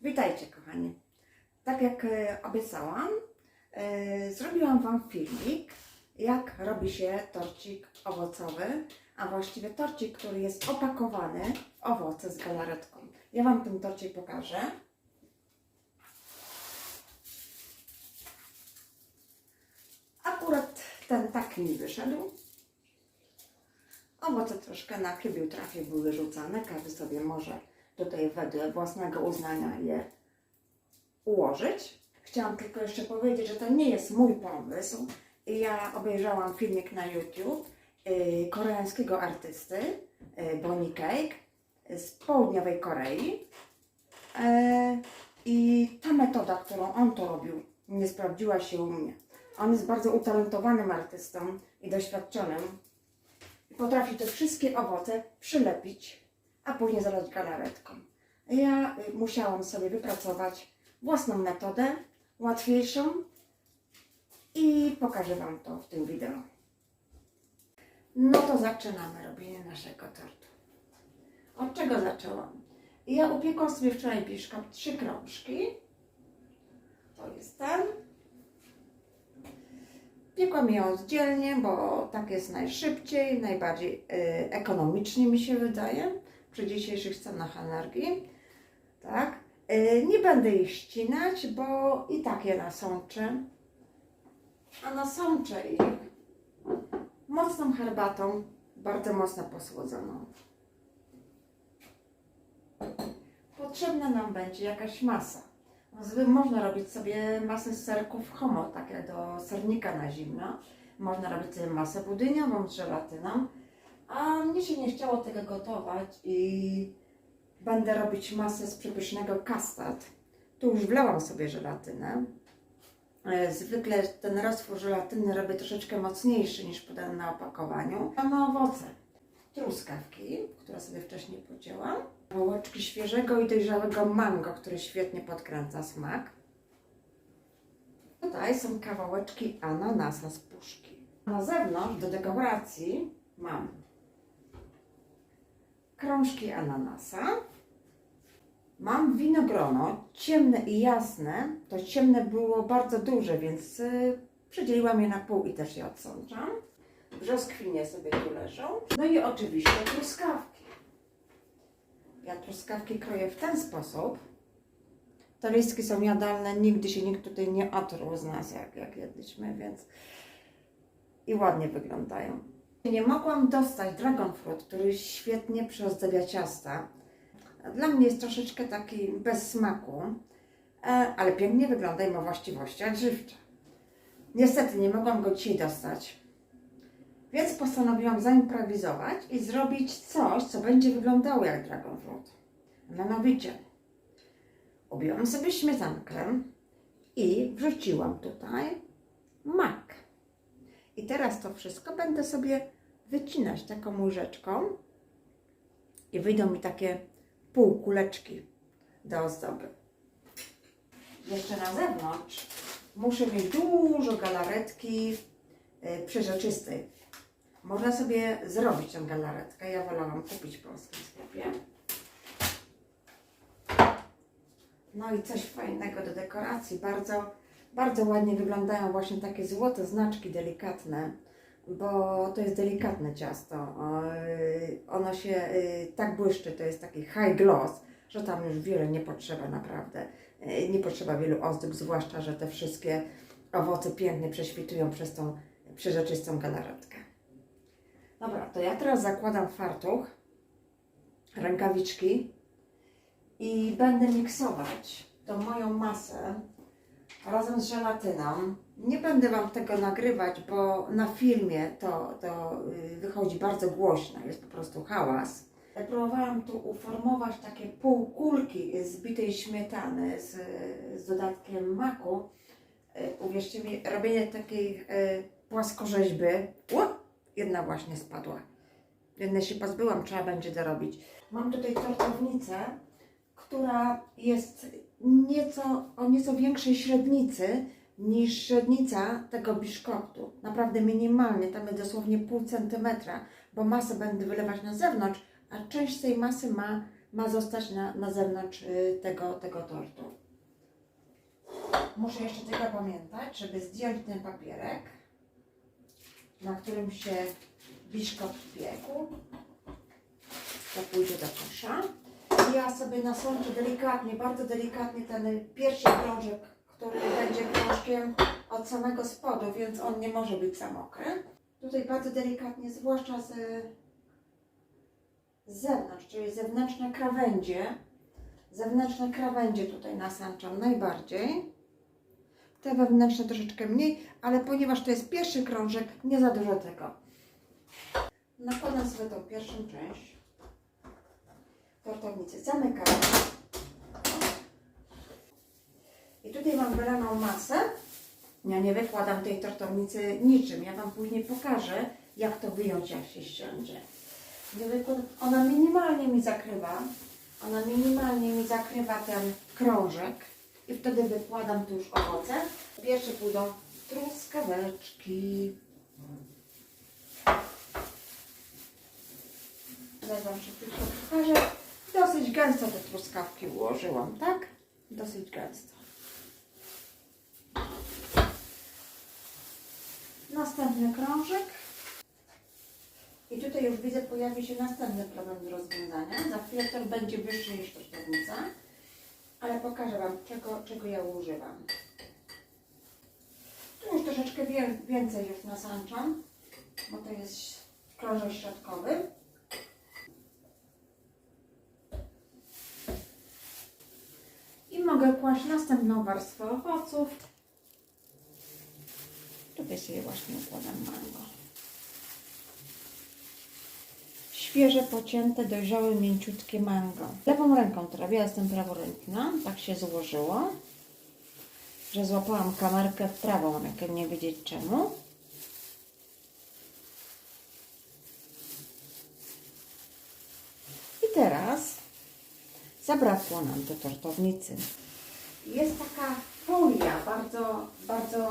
Witajcie kochani. Tak jak e, obiecałam, e, zrobiłam Wam filmik, jak robi się torcik owocowy, a właściwie torcik, który jest opakowany w owoce z galaretką. Ja Wam ten torcik pokażę. Akurat ten tak mi wyszedł. Owoce troszkę na chybił trafił były rzucane. Każdy sobie może tutaj wedle własnego uznania je ułożyć. Chciałam tylko jeszcze powiedzieć, że to nie jest mój pomysł. Ja obejrzałam filmik na YouTube y, koreańskiego artysty y, Bonnie Cake z południowej Korei. E, I ta metoda, którą on to robił, nie sprawdziła się u mnie. On jest bardzo utalentowanym artystą i doświadczonym. Potrafi te wszystkie owoce przylepić, a później zalać galaretką. Ja y, musiałam sobie wypracować własną metodę, łatwiejszą i pokażę Wam to w tym wideo. No to zaczynamy robienie naszego tortu. Od czego zaczęłam? Ja upiekłam sobie wczoraj biszkop trzy krążki. To jest ten. Piekłam je oddzielnie, bo tak jest najszybciej, najbardziej y, ekonomicznie mi się wydaje przy dzisiejszych cenach energii. Tak. Y, nie będę ich ścinać, bo i tak je nasączę. A nasączę ich mocną herbatą, bardzo mocno posłodzoną. Potrzebna nam będzie jakaś masa. Zwy- Można robić sobie masę serków homo, takie do sernika na zimno. Można robić sobie masę budyniową żelatyną. A mnie się nie chciało tego gotować i będę robić masę z przepysznego custard. Tu już wlałam sobie żelatynę. E, Zwykle ten roztwór żelatyny robię troszeczkę mocniejszy niż podany na opakowaniu. Mamy owoce. Truskawki, które sobie wcześniej pocięłam. Kawałeczki świeżego i dojrzałego mango, który świetnie podkręca smak. Tutaj są kawałeczki ananasa z puszki. Na zewnątrz do dekoracji mam krążki ananasa. Mam wiноgrono, ciemne i jasne. To ciemne było bardzo duże, więc y, przedzieliłam je na pół i też je odsączam. Brzoskwinie sobie tu leżą. No i oczywiście truskawki. Ja truskawki kroję w ten sposób. Te listki są jadalne, nigdy się nikt tutaj nie otruł z nas, jak, jak jedliśmy, więc i ładnie wyglądają. Nie mogłam dostać dragon fruit, który świetnie przyozdabia ciasta. Dla mnie jest troszeczkę taki bez smaku, e, ale pięknie wygląda i ma właściwości odżywcze. Niestety nie mogłam go dzisiaj dostać, więc postanowiłam zaimprowizować i zrobić coś, co będzie wyglądało jak dragon fruit. Mianowicie, ubiłam sobie śmietankę i wrzuciłam tutaj mak. I teraz to wszystko będę sobie wycinać taką łyżeczką i wyjdą mi takie półkuleczki do ozdoby. Jeszcze na zewnątrz muszę mieć dużo galaretki y, przeżyczystej. Można sobie zrobić tę galaretkę. Ja wolałam kupić w polskim sklepie. No i coś fajnego do dekoracji. Bardzo, bardzo ładnie wyglądają właśnie takie złote znaczki delikatne, bo to jest delikatne ciasto. Y, Ono się y, tak błyszczy, to jest taki high gloss, że tam już wiele nie potrzeba naprawdę. Y, Nie potrzeba wielu ozdób, zwłaszcza, że te wszystkie owoce pięknie prześwitują przez tą przeżyczystą galaretkę. Dobra, to ja teraz zakładam fartuch, rękawiczki i będę miksować tą moją masę razem z żelatyną. Nie będę Wam tego nagrywać, bo na filmie to, to y, wychodzi bardzo głośno, jest po prostu hałas. Próbowałam tu uformować takie półkulki z bitej śmietany z, z dodatkiem maku. Y, Uwierzcie mi, robienie takiej y, płaskorzeźby, o, jedna właśnie spadła. Jednej się pozbyłam, trzeba będzie dorobić. Mam tutaj tortownicę, która jest nieco, o nieco większej średnicy niż średnica tego biszkoptu. Naprawdę minimalnie, tam jest dosłownie pół centymetra, bo masę będę wylewać na zewnątrz, a część tej masy ma ma zostać na, na zewnątrz y, tego, tego tortu. Muszę jeszcze tylko pamiętać, żeby zdjąć ten papierek, na którym się biszkopt piekł. To pójdzie do kosza. Ja sobie nasączę delikatnie, bardzo delikatnie ten pierwszy krążek, który będzie krążkiem od samego spodu, więc on nie może być za mokry. Tutaj bardzo delikatnie, zwłaszcza z, zewnątrz, czyli zewnętrzne krawędzie. Zewnętrzne krawędzie tutaj nasączam najbardziej. Te wewnętrzne troszeczkę mniej, ale ponieważ to jest pierwszy krążek, nie za dużo tego. Nakładam sobie tą pierwszą część tortownicy. Zamykam. I tutaj mam wylaną masę. Ja nie wykładam tej tortownicy niczym. Ja Wam później pokażę, jak to wyjąć, jak się ściądzie. Ona minimalnie mi zakrywa. Ona minimalnie mi zakrywa ten krążek. I wtedy wykładam tu już owoce. Pierwsze pójdą truskaweczki. Zaraz Wam szybciutko pokażę. Dosyć gęsto te truskawki ułożyłam, tak? Dosyć gęsto. Następny krążek. I tutaj już widzę, pojawi się następny problem do rozwiązania. Za chwilę ten będzie wyższy niż tortownica. Ale pokażę Wam, czego, czego ja używam. Tu już troszeczkę więcej już nasączam, bo to jest krążek środkowy. I mogę kłaść następną warstwę owoców. Tutaj sobie właśnie układam mango. Świeże, pocięte, dojrzałe, mięciutkie mango. Lewą ręką teraz, ja jestem praworęczna, tak się złożyło, że złapałam kamerkę w prawą rękę, nie wiedzieć czemu. I teraz zabrakło nam do tortownicy. Jest taka folia, bardzo, bardzo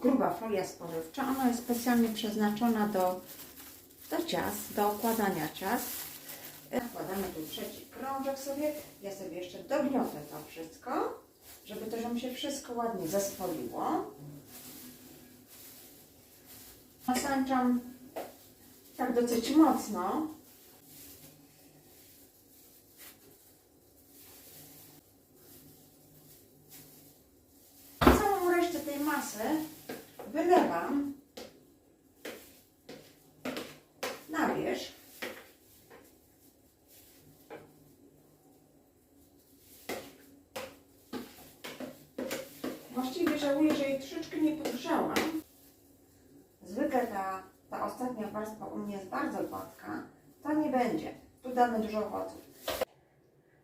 gruba folia spożywcza. Ona jest specjalnie przeznaczona do, do ciast, do okładania ciast. Nakładamy tu trzeci krążek sobie. Ja sobie jeszcze dogniotę to wszystko, żeby to nam się wszystko ładnie zespoliło. Nasączam tak dosyć mocno, resztę tej masy wylewam na wierzch. Właściwie żałuję, że jej troszeczkę nie podgrzałam. Zwykle ta, ta ostatnia warstwa u mnie jest bardzo gładka. Ta nie będzie. Tu damy dużo owoców.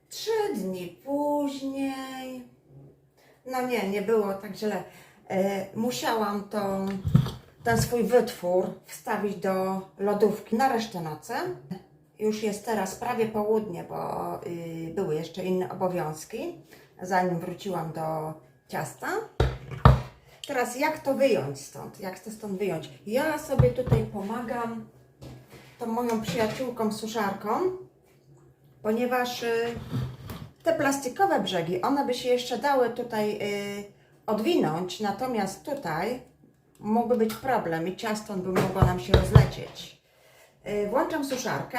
Trzy dni później no nie, nie było tak źle. E, musiałam tą, ten swój wytwór wstawić do lodówki na resztę nocy. Już jest teraz prawie południe, bo y, były jeszcze inne obowiązki, zanim wróciłam do ciasta. Teraz jak to wyjąć stąd? Jak to stąd wyjąć? Ja sobie tutaj pomagam tą moją przyjaciółką suszarką, ponieważ y, te plastikowe brzegi, one by się jeszcze dały tutaj y, odwinąć, natomiast tutaj mógłby być problem i ciasto by mogło nam się rozlecieć. Y, włączam suszarkę.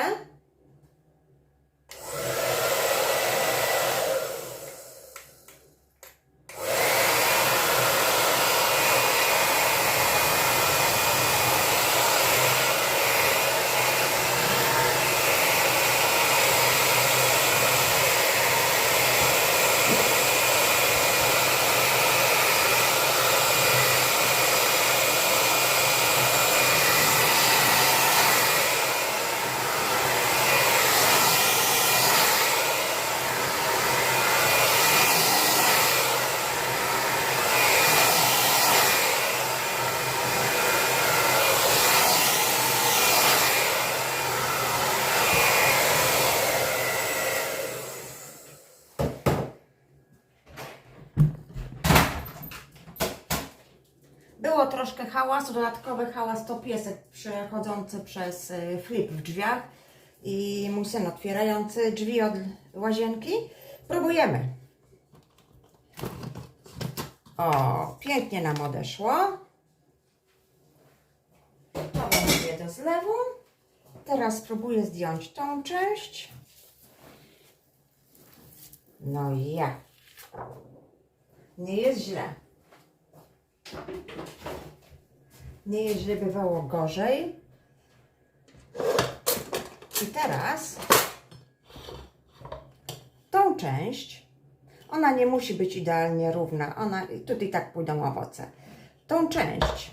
Było troszkę hałasu, dodatkowy hałas to piesek przechodzący przez y, flip w drzwiach. i mój syn otwierający drzwi od łazienki. Próbujemy. O, pięknie nam odeszło. To będzie do zlewu. Teraz spróbuję zdjąć tą część. No i ja. Nie jest źle. Nie jest źle, bywało gorzej. I teraz tą część, ona nie musi być idealnie równa, ona, tutaj tak pójdą owoce. Tą część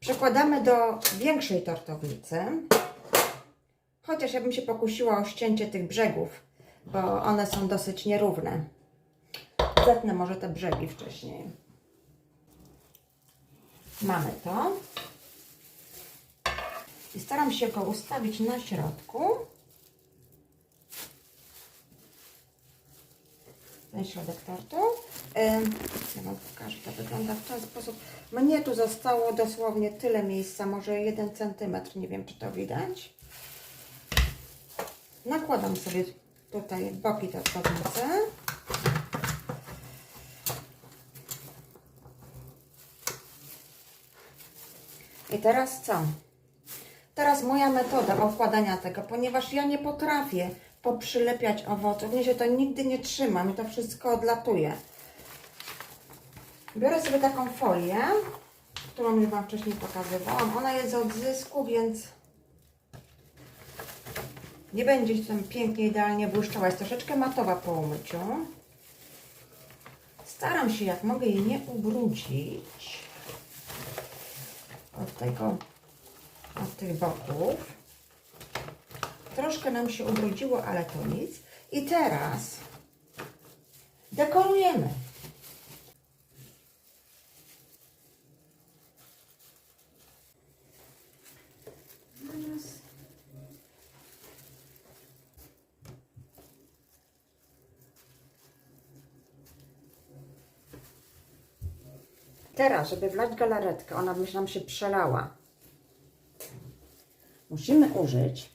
przekładamy do większej tortownicy, chociaż ja bym się pokusiła o ścięcie tych brzegów, bo one są dosyć nierówne. Zetnę może te brzegi wcześniej. Mamy to. I staram się go ustawić na środku. Ten środek tortu. Ja Wam pokażę, to wygląda w ten sposób. Mnie tu zostało dosłownie tyle miejsca, może 1 cm, nie wiem czy to widać. Nakładam sobie tutaj boki tortownicy. I teraz co? Teraz moja metoda układania tego, ponieważ ja nie potrafię poprzylepiać owoców, mnie się to nigdy nie trzyma, mi to wszystko odlatuje. Biorę sobie taką folię, którą już Wam wcześniej pokazywałam. Ona jest z odzysku, więc nie będzie tam pięknie, idealnie błyszczała. Jest troszeczkę matowa po umyciu. Staram się, jak mogę, jej nie ubrudzić tego, od tych boków. Troszkę nam się ubrudziło, ale to nic. I teraz dekorujemy. Teraz Teraz, żeby wlać galaretkę, ona by nam się przelała. Musimy użyć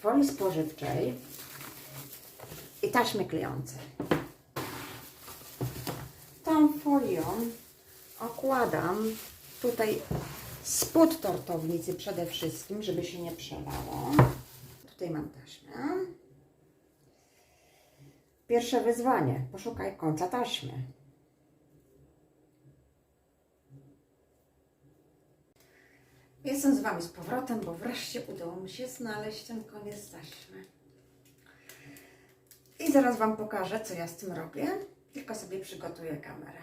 folii spożywczej i taśmy klejącej. Tą folią okładam tutaj spód tortownicy przede wszystkim, żeby się nie przelało. Tutaj mam taśmę. Pierwsze wyzwanie. Poszukaj końca taśmy. Jestem z Wami z powrotem, bo wreszcie udało mi się znaleźć ten koniec taśmy. I zaraz Wam pokażę, co ja z tym robię. Tylko sobie przygotuję kamerę.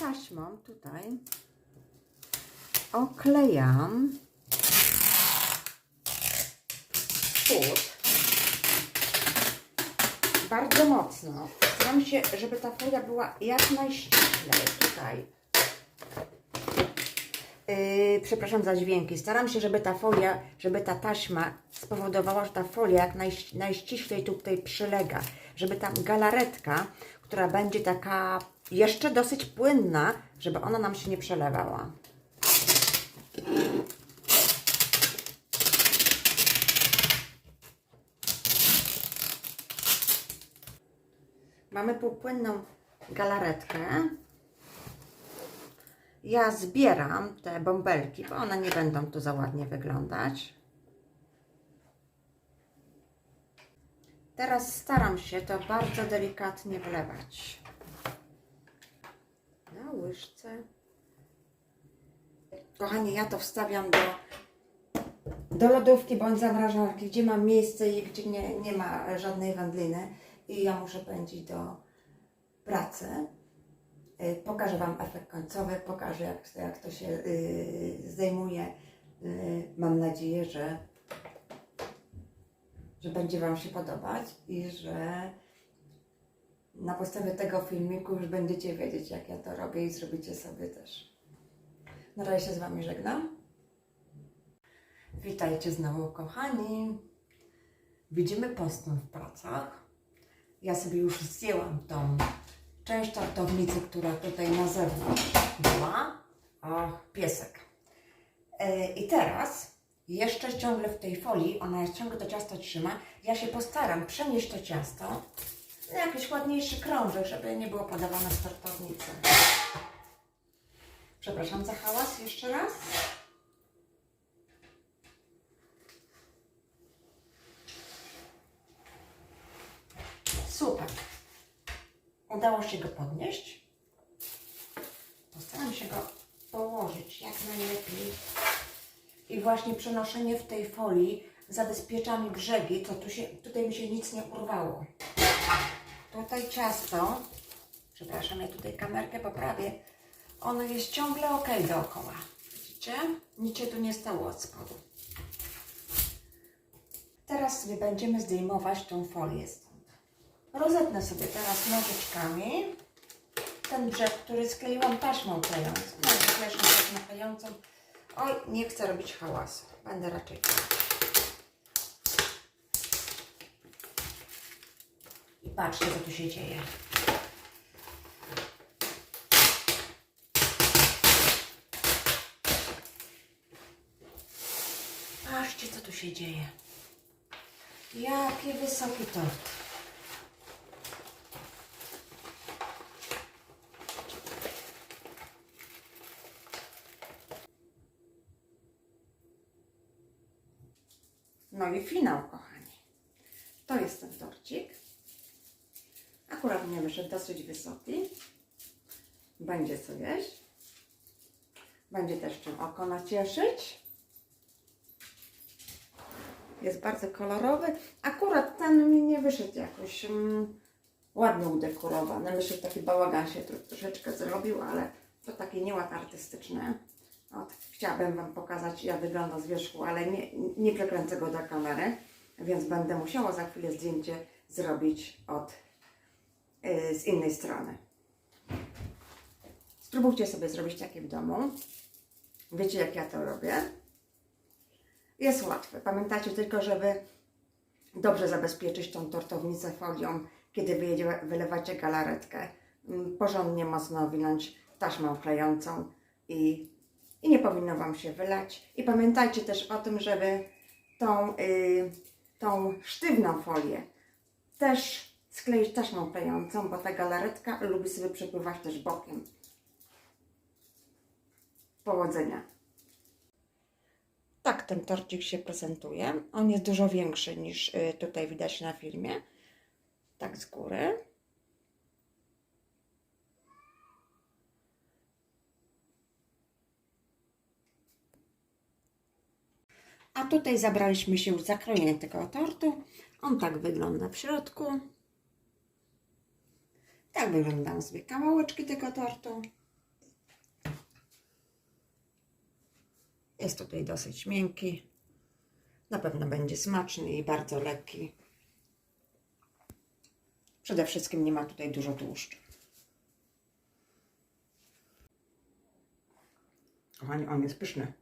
Taśmą tutaj oklejam spód bardzo mocno. Staram się, żeby ta folia była jak najściślej tutaj. Yy, przepraszam za dźwięki. Staram się, żeby ta folia, żeby ta taśma spowodowała, że ta folia jak naj, najściślej tutaj przylega. Żeby ta galaretka, która będzie taka jeszcze dosyć płynna, żeby ona nam się nie przelewała. Mamy półpłynną galaretkę. Ja zbieram te bąbelki, bo one nie będą tu za ładnie wyglądać. Teraz staram się to bardzo delikatnie wlewać. Na łyżce. Kochani, ja to wstawiam do, do lodówki bądź zamrażarki, gdzie mam miejsce i gdzie nie, nie ma żadnej wędliny i ja muszę pędzić do pracy. Y, Pokażę Wam efekt końcowy, pokażę jak, jak to się y, zdejmuje. Y, mam nadzieję, że, że będzie Wam się podobać i że na podstawie tego filmiku już będziecie wiedzieć jak ja to robię i zrobicie sobie też. Na razie się z Wami żegnam. Witajcie znowu kochani. Widzimy postęp w pracach. Ja sobie już zdjęłam tą część tortownicy, która tutaj na zewnątrz była. O, piesek. E, I teraz jeszcze ciągle w tej folii, ona jest ciągle to ciasto trzyma. Ja się postaram przenieść to ciasto na jakiś ładniejszy krążek, żeby nie było podawane z tortownicy. Przepraszam za hałas jeszcze raz. Udało się go podnieść. Postaram się go położyć jak najlepiej. I właśnie przenoszenie w tej folii zabezpiecza mi brzegi, to tu się, tutaj mi się nic nie urwało. Tutaj ciasto, przepraszam, ja tutaj kamerkę poprawię, ono jest ciągle ok dookoła. Widzicie? Nic się tu nie stało od spodu. Teraz sobie będziemy zdejmować tą folię. Rozetnę sobie teraz nożyczkami ten brzeg, który skleiłam taśmą klejącą. No, taśmą taśmą klejącą. Oj, nie chcę robić hałasu. Będę raczej czekać. I patrzcie, co tu się dzieje. Patrzcie, co tu się dzieje. Jaki wysoki tort. I finał, kochani. To jest ten torcik. Akurat mnie wyszedł dosyć wysoki. Będzie co jeść. Będzie też czym oko nacieszyć. Jest bardzo kolorowy. Akurat ten mi nie wyszedł jakoś mm, ładnie udekorowany. Że taki bałagan się troszeczkę zrobił, ale to taki nieład artystyczny. Ot, chciałabym Wam pokazać, jak wygląda z wierzchu, ale nie, nie przekręcę go do kamery, więc będę musiała za chwilę zdjęcie zrobić od, y, z innej strony. Spróbujcie sobie zrobić takie w domu. Wiecie, jak ja to robię. Jest łatwe. Pamiętajcie tylko, żeby dobrze zabezpieczyć tą tortownicę folią, kiedy wyjedzie, wylewacie galaretkę. Mm, Porządnie mocno owinąć taśmą klejącą i, i nie powinno Wam się wylać. I pamiętajcie też o tym, żeby tą, y, tą sztywną folię też skleić taśmą klejącą, bo ta galaretka lubi sobie przepływać też bokiem. Powodzenia! Tak ten torcik się prezentuje. On jest dużo większy niż y, tutaj widać na filmie. Tak z góry. A tutaj zabraliśmy się za krojenie tego tortu. On tak wygląda w środku. Tak wyglądają sobie kawałeczki tego tortu. Jest tutaj dosyć miękki. Na pewno będzie smaczny i bardzo lekki. Przede wszystkim nie ma tutaj dużo tłuszczu. Kochani, on jest pyszny.